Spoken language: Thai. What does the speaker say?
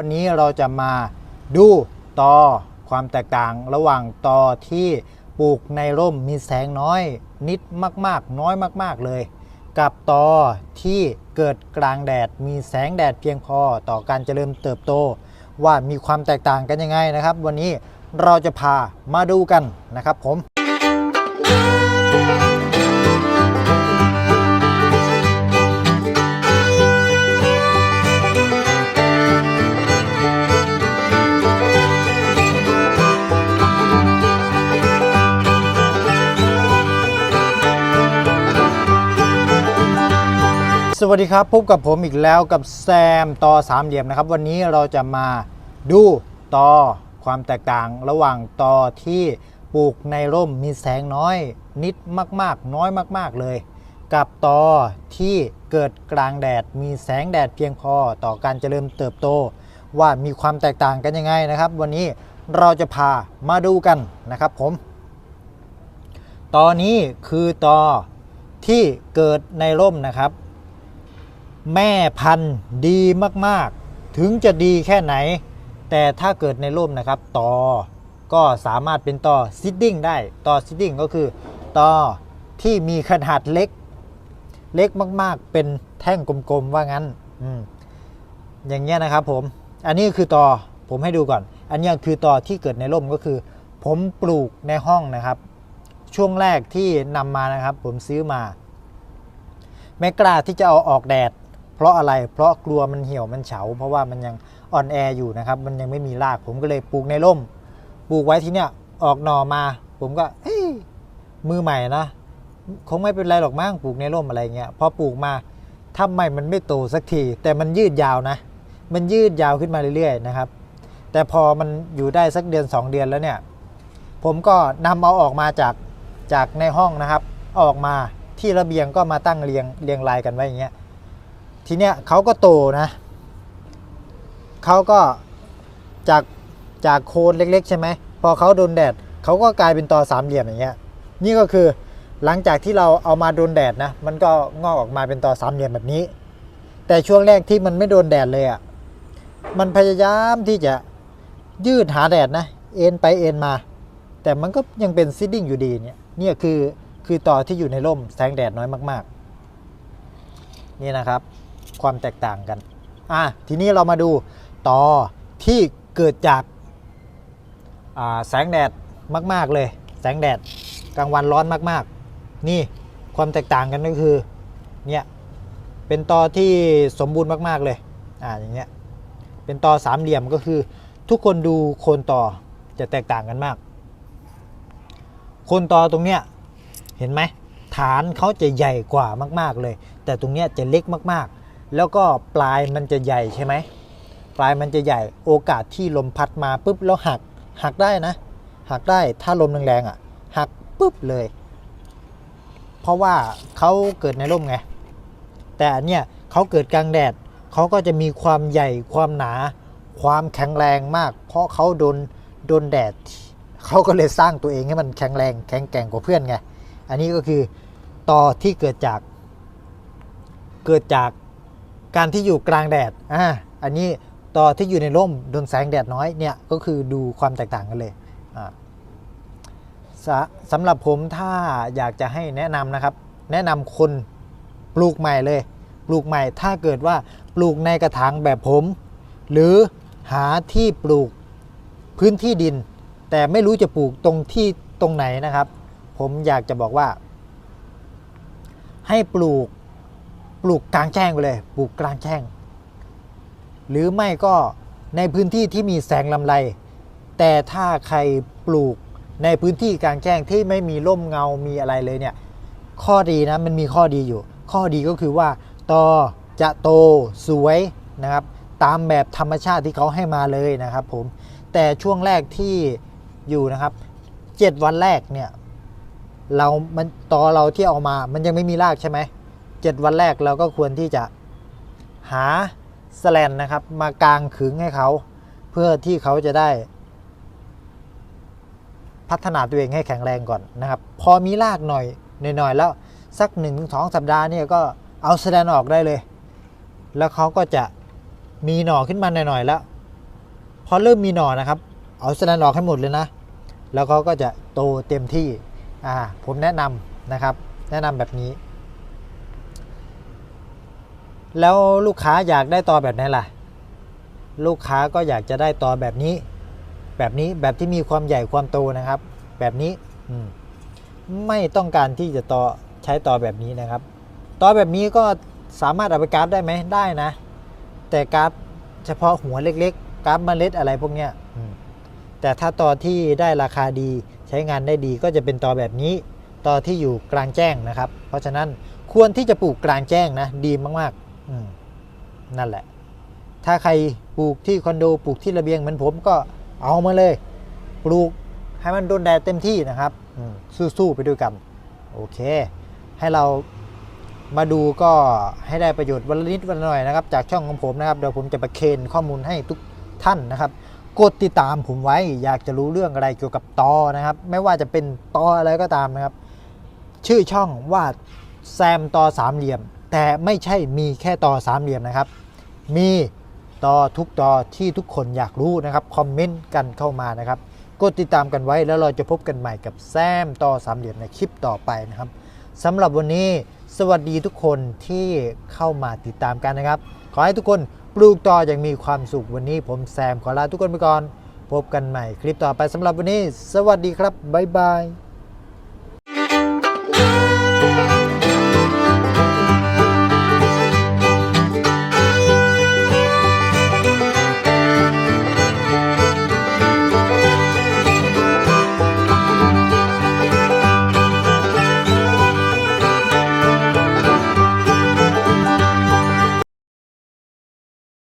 วันนี้เราจะมาดูตอความแตกต่างระหว่างตอที่ปลูกในร่มมีแสงน้อยนิดมาก ๆ น้อยมาก ๆ เลย กับตอที่เกิดกลางแดดมีแสงแดดเพียงพอต่อการเจริญเติบโต ว่ามีความแตกต่างกันยังไงนะครับ วันนี้เราจะพามาดูกันนะครับผม สวัสดีครับ พบกับผมอีกแล้วกับแซมต่อสามเหลี่ยมนะครับ วันนี้เราจะมาดูต่อความแตกต่างระหว่างต่อที่ปลูกในร่มมีแสงน้อยนิดมาก ๆ น้อยมาก ๆ เลย กับต่อที่เกิดกลางแดดมีแสงแดดเพียงพอต่อการเจริญเติบโต ว่ามีความแตกต่างกันยังไงนะครับ วันนี้เราจะพามาดูกันนะครับผมตอนี้คือต่อที่เกิดในร่มนะครับ แม่พันธุ์ดีมากๆ ถึงจะดีแค่ไหน แต่ถ้าเกิดในร่มนะครับตอก็สามารถเป็นตอซิดดิ้งได้ตอซิดดิ้งก็คือตอที่มีขนาดเล็ก เล็กมากๆ เป็นแท่งกลมๆว่างั้นออย่างเงี้ยนะครับผมอันนี้คือตอผมให้ดูก่อน อันนี้คือตอที่เกิดในร่มก็คือ ผมปลูกในห้องนะครับ ช่วงแรกที่นำมานะครับ ผมซื้อมา ไม่กล้าที่จะเอาออกแดด เพราะอะไรเพราะกลัวมันเหี่ยวมันเฉา เพราะว่ามันยังอ่อนแออยู่นะครับมันยังไม่มีรากผมก็เลยปลูกในร่มปลูกไว้ที่เนี้ยออกหน่อมา ผมก็เฮ้ยมือใหม่นะคงไม่เป็นไรหรอกมั้งปลูกในร่มอะไรเงี้ยพอปลูกมาทำไมมันไม่โตสักที แต่มันยืดยาวนะ มันยืดยาวขึ้นมาเรื่อยๆนะครับ แต่พอมันอยู่ได้สักเดือน 2 เดือนแล้วเนี่ย ผมก็นำเอาออกมาจากจากในห้องนะครับ ออกมาที่ระเบียงก็มาตั้งเรียงเรียงรายกันไว้อย่างเงี้ย ทีเนี้ยเขาก็โตนะเขาก็จากจากโคนเล็กๆ ใช่ไหมพอเขาโดนแดดเขาก็กลายเป็นตอสามเหลี่ยมอย่างเงี้ยนี่ก็คือหลังจากที่เราเอามาโดนแดดนะมันก็งอกออกมาเป็นตอสามเหลี่ยมแบบนี้ แต่ช่วงแรกที่มันไม่โดนแดดเลยอะ่ะมันพยายามที่จะยืดหาแดดนะเอ็นไปเอ็นมา แต่มันก็ยังเป็นซิดดิ้งอยู่ดีเนี่ยนี่คือคือต่อที่อยู่ในร่มแสงแดดน้อยมาก ๆ นี่นะครับ ความแตกต่างกันอะทีนี้เรามาดูต่อที่เกิดจากาแสงแดดมาก ๆ เลย แสงแดดกลางวันร้อนมาก ๆ นี่ความแตกต่างกันก็คือเนี่ยเป็นตอที่สมบูรณ์มาก ๆ เลยอ่าอย่างเงี้ยเป็นตอสามเหลี่ยมก็คือ ทุกคนดูโคนต่อจะแตกต่างกันมาก โคนตอตรงเนี้ยเห็นไหมฐานเขาจะใหญ่กว่ามาก ๆ เลย แต่ตรงเนี้ยจะเล็กมาก ๆ แล้วก็ปลายมันจะใหญ่ใช่ไหมปลายมันจะใหญ่โอกาสที่ลมพัดมาปุ๊บแล้วหักหักได้นะ หักได้ถ้าลมแรงๆอะ หักปุ๊บเลย เพราะว่าเขาเกิดในร่มไง แต่เนี้ยเขาเกิดกลางแดดเขาก็จะมีความใหญ่ความหนา ความแข็งแรงมาก เพราะเขาโดนโดนแดดเขาก็เลยสร้างตัวเองให้มันแข็งแรงแข็งแกร่งกว่าเพื่อนไง อันนี้ก็คือต่อที่เกิดจากเกิดจาก การที่อยู่กลางแดดอ่าอันนี้ต่อที่อยู่ในร่มโดนแสงแดดน้อยเนี่ยก็คือดูความแตกต่างกันเลยอ่าสสำหรับผมถ้าอยากจะให้แนะนำนะครับ แนะนำคนปลูกใหม่เลย ปลูกใหม่ถ้าเกิดว่าปลูกในกระถางแบบผม หรือหาที่ปลูกพื้นที่ดิน แต่ไม่รู้จะปลูกตรงที่ตรงไหนนะครับ ผมอยากจะบอกว่า ให้ปลูก ลูกกลางแจ้งไปเลยปลูกกลางแจ้ง หรือไม่ก็ในพื้นที่ที่มีแสงลำไร แต่ถ้าใครปลูกในพื้นที่กลางแจ้งที่ไม่มีร่มเงา มีอะไรเลยเนี่ย ข้อดีนะมันมีข้อดีอยู่ ข้อดีก็คือว่าตอจะโตสวยนะครับ ตามแบบธรรมชาติที่เขาให้มาเลยนะครับผม แต่ช่วงแรกที่อยู่นะครับ 7 วันแรกเนี่ย เรา มันตอเราที่เอามา มันยังไม่มีรากใช่ไหม เจ็ดวันแรกเราก็ควรที่จะหาสแลนนะครับ มากางขึงให้เขา เพื่อที่เขาจะได้ พัฒนาตัวเองให้แข็งแรงก่อนนะครับ พอมีรากหน่อยหน่อยแล้วสักหนึ่งสองสัปดาห์เนี่ยก็เอาสแลนออกได้เลย แล้วเขาก็จะมีหน่อขึ้นมาหน่อยๆแล้ว พอเริ่มมีหน่อนะครับ เอาสแลนออกให้หมดเลยนะ แล้วเขาก็จะโตเต็มที่อ่าผมแนะนำนะครับ แนะนำแบบนี้ แล้วลูกค้าอยากได้ตอแบบไหนล่ะ ลูกค้าก็อยากจะได้ตอแบบนี้ แบบนี้แบบที่มีความใหญ่ความโตนะครับ แบบนี้ไม่ต้องการที่จะต่อใช้ต่อแบบนี้นะครับต่อแบบนี้ก็สามารถเอาไปกราฟได้ไหมได้นะ แต่กราฟเฉพาะหัวเล็กๆกราฟเมล็ดอะไรพวกเนี้ยแต่ถ้าต่อที่ได้ราคาดีใช้งานได้ดีก็จะเป็นต่อแบบนี้ต่อที่อยู่กลางแจ้งนะครับ เพราะฉะนั้นควรที่จะปลูกกลางแจ้งนะดีมากๆ นั่นแหละ ถ้าใครปลูกที่คอนโดปลูกที่ระเบียงเหมือนผมก็เอามาเลย ปลูกให้มันโดนแดดเต็มที่นะครับ สู้ๆไปด้วยกัน โอเค ให้เรามาดูก็ให้ได้ประโยชน์วันละนิดวันละหน่อยนะครับ จากช่องของผมนะครับ เดี๋ยวผมจะประเคนข้อมูลให้ทุกท่านนะครับ กดติดตามผมไว้ อยากจะรู้เรื่องอะไรเกี่ยวกับตอนะครับ ไม่ว่าจะเป็นตออะไรก็ตามนะครับ ชื่อช่องว่าแซมตอสามเหลี่ยม แต่ไม่ใช่มีแค่ต่อสามเหลี่ยมนะครับ มีต่อทุกต่อที่ทุกคนอยากรู้นะครับ คอมเมนต์กันเข้ามานะครับ กดติดตามกันไว้แล้วเราจะพบกันใหม่กับแซมต่อสามเหลี่ยมในคลิปต่อไปนะครับสำหรับวันนี้สวัสดีทุกคนที่เข้ามาติดตามกันนะครับ ขอให้ทุกคนปลูกต่ออย่างมีความสุขวันนี้ ผมแซมขอลาทุกคนไปก่อน พบกันใหม่คลิปต่อไปสำหรับวันนี้ สวัสดีครับบ๊ายบาย